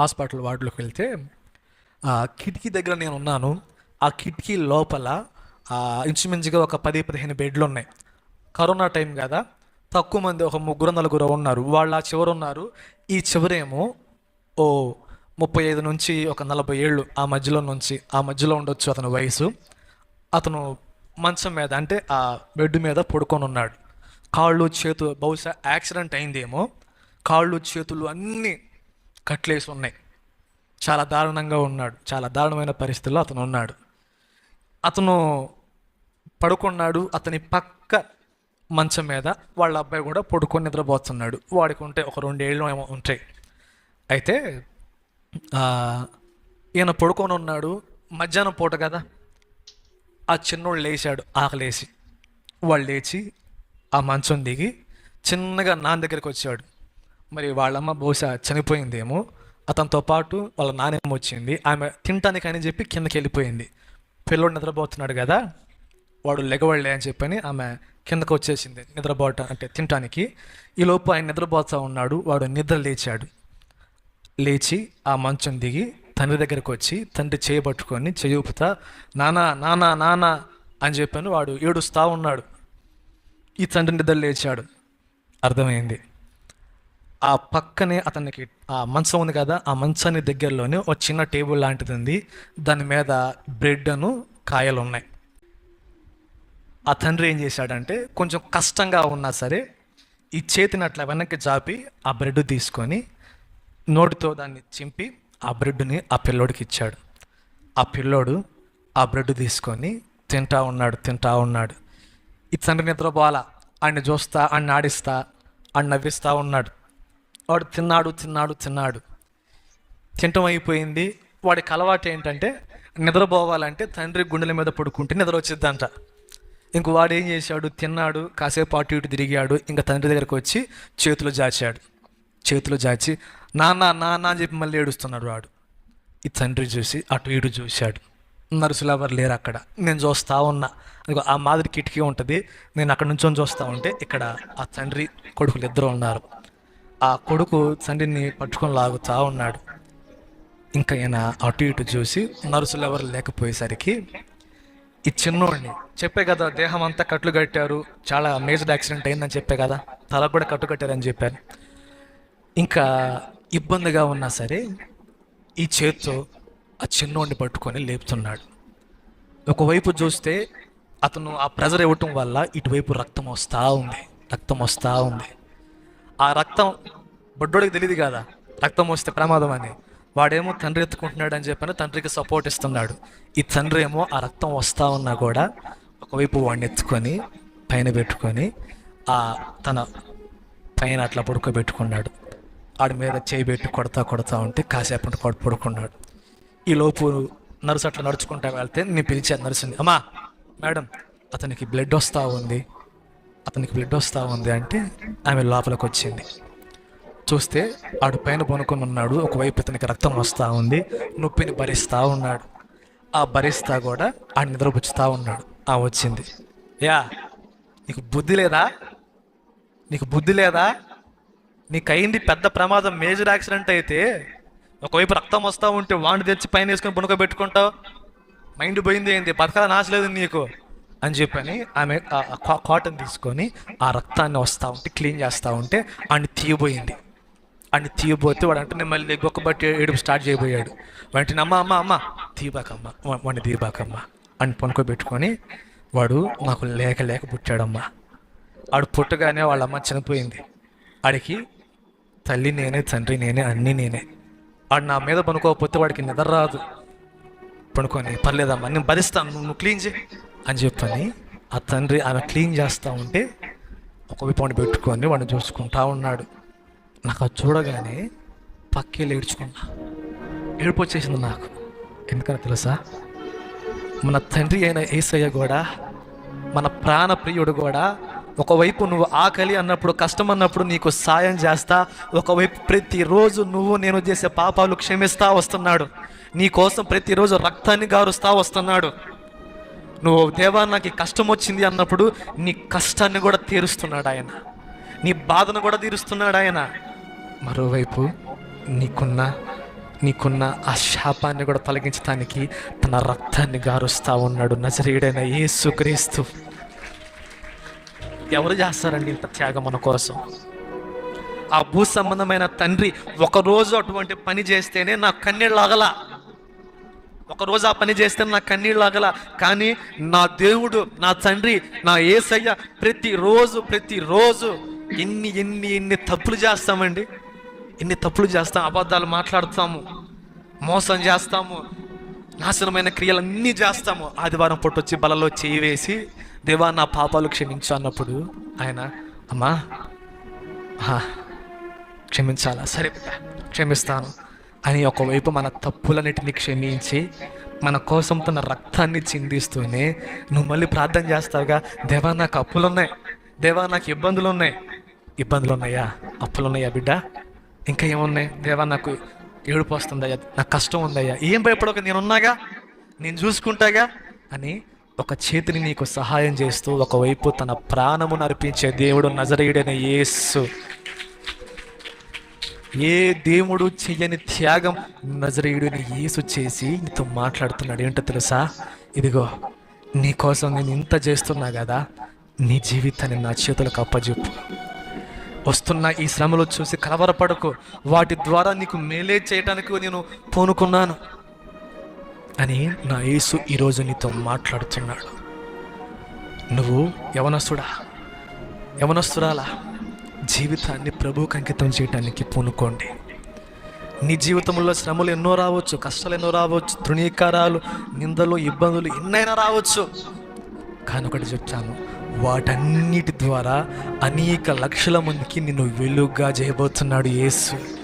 Hospital వార్డులోకి వెళ్తే కిటికీ దగ్గర నేను ఉన్నాను ఆ కిటికీ లోపల ఇంచుమించుగా ఒక పది పదిహేను బెడ్లు ఉన్నాయి. కరోనా టైం కదా తక్కువ మంది ఒక ముగ్గురు నలుగురు ఉన్నారు. వాళ్ళు ఆ చివర ఉన్నారు ఈ చివరేమో ఓ ముప్పై ఐదు నుంచి ఒక నలభై ఏళ్ళు ఆ మధ్యలో నుంచి ఆ మధ్యలో ఉండొచ్చు అతని వయసు. అతను మంచం మీద అంటే ఆ బెడ్ మీద పడుకొని ఉన్నాడు. కాళ్ళు చేతులు బహుశా యాక్సిడెంట్ అయిందేమో. కాళ్ళు చేతులు అన్నీ కట్లేసి ఉన్నాయి. చాలా దారుణంగా ఉన్నాడు. చాలా దారుణమైన పరిస్థితుల్లో అతను ఉన్నాడు. అతను పడుకున్నాడు. అతని పక్క మంచం మీద వాళ్ళ అబ్బాయి కూడా పడుకొని నిద్రపోతున్నాడు. వాడికి ఉంటే ఒక రెండేళ్ళు ఏమో ఉంటాయి అయితే ఈయన పడుకొని ఉన్నాడు. మధ్యాహ్నం పూట కదా ఆ చిన్నోడు లేచాడు ఆకలేసి. వాళ్ళు లేచి ఆ మంచం దిగి చిన్నగా నాన్న దగ్గరికి వచ్చాడు. మరి వాళ్ళమ్మ బహుశా చనిపోయిందేమో అతనితో పాటు వాళ్ళ నానేమో వచ్చింది ఆమె తినటానికి అని చెప్పి కిందకి వెళ్ళిపోయింది పిల్లోడు నిద్రపోతున్నాడు కదా వాడు లెగవాళ్ళే అని చెప్పని ఆమె కిందకు వచ్చేసింది నిద్రపోవటం అంటే తినటానికి ఈలోపు ఆయన నిద్రపోతా ఉన్నాడు వాడు నిద్ర లేచాడు. లేచి ఆ మంచం దిగి తండ్రి దగ్గరకు వచ్చి తండ్రి చేయబట్టుకొని చేయూపుతా నానా నానా నానా అని చెప్పాను వాడు ఏడుస్తా ఉన్నాడు. ఈ తండ్రి నిద్ర లేచాడు. అర్థమైంది? ఆ పక్కనే అతనికి ఆ మంచం ఉంది కదా ఆ మంచాన్ని దగ్గరలోనే ఒక చిన్న టేబుల్ లాంటిది ఉంది దాని మీద బ్రెడ్ అను కాయలు ఉన్నాయి ఆ తండ్రి ఏం చేశాడంటే కొంచెం కష్టంగా ఉన్నా సరే ఈ చేతిని అట్లా వెనక్కి జాపి ఆ బ్రెడ్ తీసుకొని నోటితో దాన్ని చింపి ఆ బ్రెడ్ని ఆ పిల్లోడికి ఇచ్చాడు. ఆ పిల్లోడు ఆ బ్రెడ్ తీసుకొని తింటా ఉన్నాడు తింటా ఉన్నాడు. ఈ తండ్రి నిద్రపోవాలా? ఆయన్ని చూస్తా ఆయన్ని ఆడిస్తా ఆయన నవ్విస్తా ఉన్నాడు. వాడు తిన్నాడు తిన్నాడు తిన్నాడు. తింటం అయిపోయింది. వాడికి అలవాటు ఏంటంటే నిద్రపోవాలంటే తండ్రి గుండెల మీద పడుకుంటే నిద్ర వచ్చిద్దంట. ఇంక వాడు ఏం చేశాడు? తిన్నాడు కాసేపు అటు ఇటు తిరిగాడు ఇంకా తండ్రి దగ్గరకు వచ్చి చేతులు జాచాడు చేతులు జాచి నాన్న నాన్న అని చెప్పి మళ్ళీ ఏడుస్తున్నాడు వాడు. ఈ తండ్రి చూసి అటు ఇటు చూశాడు. నర్సులు ఎవరు లేరు అక్కడ. నేను చూస్తూ ఉన్నా. ఆ మాదిరి కిటికీ ఉంటుంది. నేను అక్కడ నుంచి చూస్తా ఉంటే ఇక్కడ ఆ తండ్రి కొడుకులు ఇద్దరు ఉన్నారు. ఆ కొడుకు తండ్రిని పట్టుకొని లాగుతా ఉన్నాడు. ఇంకా ఈయన అటు ఇటు చూసి నర్సులు ఎవరు లేకపోయేసరికి ఈ చిన్నోడిని చెప్పే కదా దేహం అంతా కట్లు కట్టారు చాలా మేజర్ యాక్సిడెంట్ అయిందని చెప్పే కదా తల కూడా కట్టు కట్టారని చెప్పారు. ఇంకా ఇబ్బందిగా ఉన్నా సరే ఈ చేత్తో ఆ చిన్నోడిని పట్టుకొని లేపుతున్నాడు. ఒకవైపు చూస్తే అతను ఆ ప్రెజర్ ఇవ్వటం వల్ల ఇటువైపు రక్తం వస్తూ ఉంది రక్తం వస్తూ ఉంది. ఆ రక్తం బొడ్డోడికి తెలియదు కదా. రక్తం వస్తే ప్రమాదం అని. వాడేమో తండ్రి ఎత్తుకుంటున్నాడు అని చెప్పని తండ్రికి సపోర్ట్ ఇస్తున్నాడు. ఈ తండ్రి ఏమో ఆ రక్తం వస్తా ఉన్నా కూడా ఒకవైపు వాడిని ఎత్తుకొని పైన పెట్టుకొని ఆ తన పైన అట్లా పడుకోబెట్టుకున్నాడు. ఆడి మీద చేయి పెట్టి కొడతా కొడతా ఉంటే కాసేపు కొడ పడుకున్నాడు. ఈ లోపు నర్సు అట్లా నడుచుకుంటా వెళ్తే నేను పిలిచాను నర్సుని అమ్మా మేడం అతనికి బ్లడ్ వస్తూ ఉంది. అతనికి బ్లడ్ వస్తూ ఉంది అంటే ఆమె లోపలికి వచ్చింది. చూస్తే ఆడు పైన పనుకొని ఉన్నాడు. ఒకవైపు ఇతనికి రక్తం వస్తూ ఉంది. నొప్పిని భరిస్తూ ఉన్నాడు. ఆ భరిస్తా కూడా ఆ నిద్రపుచ్చుతూ ఉన్నాడు. ఆ వచ్చింది. యా నీకు బుద్ధి లేదా? నీకు బుద్ధి లేదా? నీకు అయింది పెద్ద ప్రమాదం. మేజర్ యాక్సిడెంట్ అయితే ఒకవైపు రక్తం వస్తూ ఉంటే వాడిని తెచ్చి పైన వేసుకొని పునుకోబెట్టుకుంటావు మైండ్ పోయింది ఏంది? బతకాల నాశలేదు నీకు. అని చెప్పని ఆమె కా- కాటన్ తీసుకొని ఆ రక్తాన్ని వస్తూ ఉంటే క్లీన్ చేస్తూ ఉంటే ఆడిని తీయబోయింది. ఆయన తీయబోతే వాడు అంటే మళ్ళీ గొక్క బట్టి ఏడుపు స్టార్ట్ చేయబోయాడు. వెంటనే అమ్మ అమ్మ అమ్మ తీబాకమ్మ వాడిని తీబాకమ్మ అని పనుకోబెట్టుకొని వాడు నాకు లేక లేక పుట్టాడమ్మా. ఆడు పుట్టగానే వాళ్ళ అమ్మ చనిపోయింది. ఆడికి తల్లి నేనే తండ్రి నేనే అన్నీ నేనే. ఆడు నా మీద పనుకోకపోతే వాడికి నిద్ర రాదు. పడుకొని పర్లేదమ్మా నేను భరిస్తాను నువ్వు క్లీన్ చేయి అని చెప్పని ఆ తండ్రి ఆమె క్లీన్ చేస్తూ ఉంటే ఒకవైపు వాడిని పెట్టుకొని వాడిని చూసుకుంటా ఉన్నాడు. నాకు అది చూడగానే పక్కేళ్ళు ఏడ్చుకున్నా ఏడుపు వచ్చేసింది నాకు. ఎందుకని తెలుసా? మన తండ్రి అయిన ఏసయ్య కూడా మన ప్రాణ ప్రియుడు కూడా ఒకవైపు నువ్వు ఆకలి అన్నప్పుడు కష్టం అన్నప్పుడు నీకు సాయం చేస్తా ఒకవైపు ప్రతిరోజు నువ్వు నేను చేసే పాపాలు క్షమిస్తా వస్తున్నాడు. నీ కోసం ప్రతిరోజు రక్తాన్ని గారుస్తా వస్తున్నాడు. నువ్వు దేవా నాకు ఈ కష్టం వచ్చింది అన్నప్పుడు నీ కష్టాన్ని కూడా తీరుస్తున్నాడు ఆయన. నీ బాధను కూడా తీరుస్తున్నాడు ఆయన. మరోవైపు నీకున్న నీకున్న ఆ శాపాన్ని కూడా తొలగించడానికి తన రక్తాన్ని గారుస్తా ఉన్నాడు నజరీడైన యేసుక్రీస్తు. ఎవరు చేస్తారండి ఇంత త్యాగం మన కోసం? ఆ భూ సంబంధమైన తండ్రి ఒకరోజు అటువంటి పని చేస్తేనే నా కన్నీళ్ళు అగలా ఒకరోజు ఆ పని చేస్తే నా కన్నీళ్ళు ఆగల కానీ నా దేవుడు నా తండ్రి నా ఏసయ్య ప్రతిరోజు ప్రతిరోజు ఎన్ని ఎన్ని ఎన్ని తప్పులు చేస్తామండి. ఎన్ని తప్పులు చేస్తాం అబద్ధాలు మాట్లాడుతాము మోసం చేస్తాము నాశనమైన క్రియలన్నీ చేస్తాము. ఆదివారం పూట వచ్చి బలలో చేయి వేసి దేవా నా పాపాలు క్షమించు అన్నప్పుడు ఆయన అమ్మా క్షమించాలా? సరే క్షమిస్తాను. అని ఒకవైపు మన తప్పులన్నిటిని క్షమించి మన కోసం తన రక్తాన్ని చిందిస్తూనే నువ్వు మళ్ళీ ప్రార్థన చేస్తావుగా దేవా నాకు అప్పులు ఉన్నాయి దేవా నాకు ఇబ్బందులు ఉన్నాయి ఇబ్బందులు ఉన్నాయా అప్పులు ఉన్నాయా బిడ్డ? ఇంకా ఏమున్నాయి? దేవా నాకు ఏడుపు వస్తుందయ్యా. నాకు కష్టం ఉందయ్యా. ఏం భయపడక నేనున్నాగా? నేను చూసుకుంటాగా? అని ఒక చేతిని నీకు సహాయం చేస్తూ ఒకవైపు తన ప్రాణమును అర్పించే దేవుడు నజరేయుడైన యేసు ఏ దేవుడు చెయ్యని త్యాగం నజరేయుడిని యేసు చేసి నీతో మాట్లాడుతున్నాడు? ఏంటో తెలుసా? ఇదిగో నీ కోసం నేను ఇంత చేస్తున్నా కదా నీ జీవితాన్ని నా చేతులకు అప్పజెప్పు. వస్తున్న ఈ శ్రమలు చూసి కలవరపడకు. వాటి ద్వారా నీకు మేలే చేయడానికి నేను పూనుకున్నాను. అని నా యేసు ఈరోజు నీతో మాట్లాడుతున్నాడు. నువ్వు యవనస్తుడా? యవనస్తురాలా? జీవితాన్ని ప్రభువుకి అంకితం చేయడానికి పూనుకోండి. నీ జీవితంలో శ్రమలు ఎన్నో రావచ్చు కష్టాలు ఎన్నో రావచ్చు తృణీకారాలు నిందలు ఇబ్బందులు ఎన్నైనా రావచ్చు. కానీ ఒకటి చెప్తాను వాటన్నిటి ద్వారా అనేక లక్షల మందికి నిన్ను వెలుగుగా చేయబోతున్నాడు యేసు.